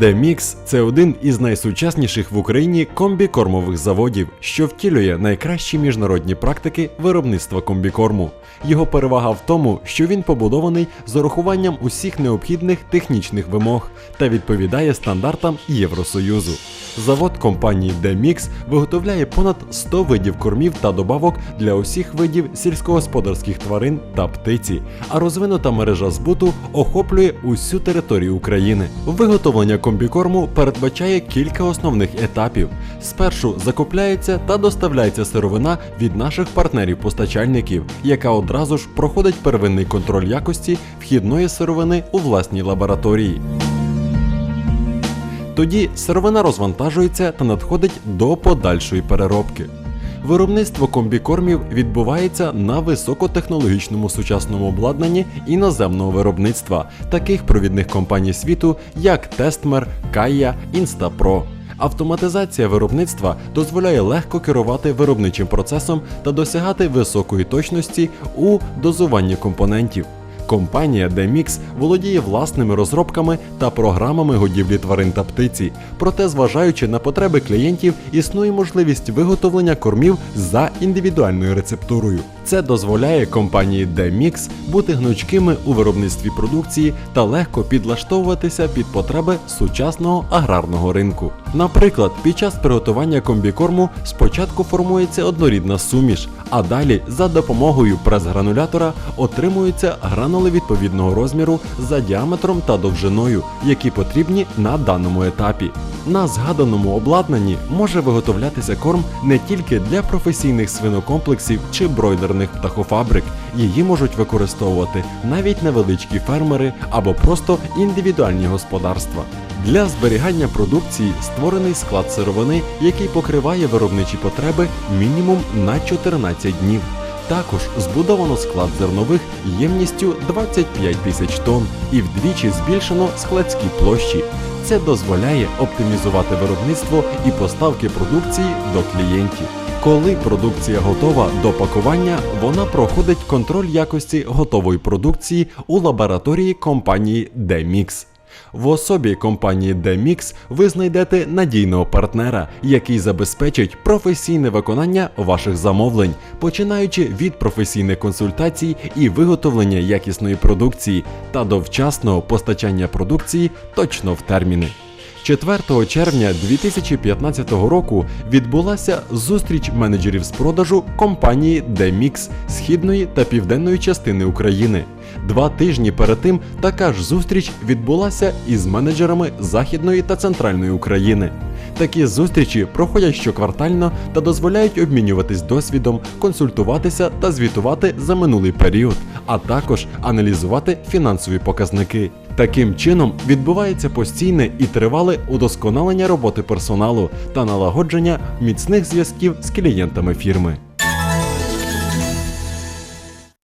Демікс це один із найсучасніших в Україні комбікормових заводів, що втілює найкращі міжнародні практики виробництва комбікорму. Його перевага в тому, що він побудований з урахуванням усіх необхідних технічних вимог та відповідає стандартам Євросоюзу. Завод компанії Demix виготовляє понад 100 видів кормів та добавок для усіх видів сільськогосподарських тварин та птиці, а розвинута мережа збуту охоплює усю територію України. Виготовлення комбікорму передбачає кілька основних етапів. Спершу закупляється та доставляється сировина від наших партнерів-постачальників, яка одразу ж проходить первинний контроль якості вхідної сировини у власній лабораторії. Тоді сировина розвантажується та надходить до подальшої переробки. Виробництво комбікормів відбувається на високотехнологічному сучасному обладнанні іноземного виробництва таких провідних компаній світу, як Тестмер, Кая, Instapro. Автоматизація виробництва дозволяє легко керувати виробничим процесом та досягати високої точності у дозуванні компонентів. Компанія Demix володіє власними розробками та програмами годівлі тварин та птиці. Проте, зважаючи на потреби клієнтів, існує можливість виготовлення кормів за індивідуальною рецептурою. Це дозволяє компанії Demix бути гнучкими у виробництві продукції та легко підлаштовуватися під потреби сучасного аграрного ринку. Наприклад, під час приготування комбікорму спочатку формується однорідна суміш, а далі за допомогою прес-гранулятора отримуються гранули відповідного розміру за діаметром та довжиною, які потрібні на даному етапі. На згаданому обладнанні може виготовлятися корм не тільки для професійних свинокомплексів чи бройлерних птахофабрик, її можуть використовувати навіть невеличкі фермери або просто індивідуальні господарства. Для зберігання продукції створений склад сировини, який покриває виробничі потреби мінімум на 14 днів. Також збудовано склад зернових ємністю 25 тисяч тонн і вдвічі збільшено складські площі. Це дозволяє оптимізувати виробництво і поставки продукції до клієнтів. Коли продукція готова до пакування, вона проходить контроль якості готової продукції у лабораторії компанії Demix. В особі компанії Demix ви знайдете надійного партнера, який забезпечить професійне виконання ваших замовлень, починаючи від професійних консультацій і виготовлення якісної продукції та до вчасного постачання продукції точно в терміни. 4 червня 2015 року відбулася зустріч менеджерів з продажу компанії Demix східної та південної частини України. Два тижні перед тим така ж зустріч відбулася із менеджерами Західної та Центральної України. Такі зустрічі проходять щоквартально та дозволяють обмінюватись досвідом, консультуватися та звітувати за минулий період, а також аналізувати фінансові показники. Таким чином відбувається постійне і тривале удосконалення роботи персоналу та налагодження міцних зв'язків з клієнтами фірми.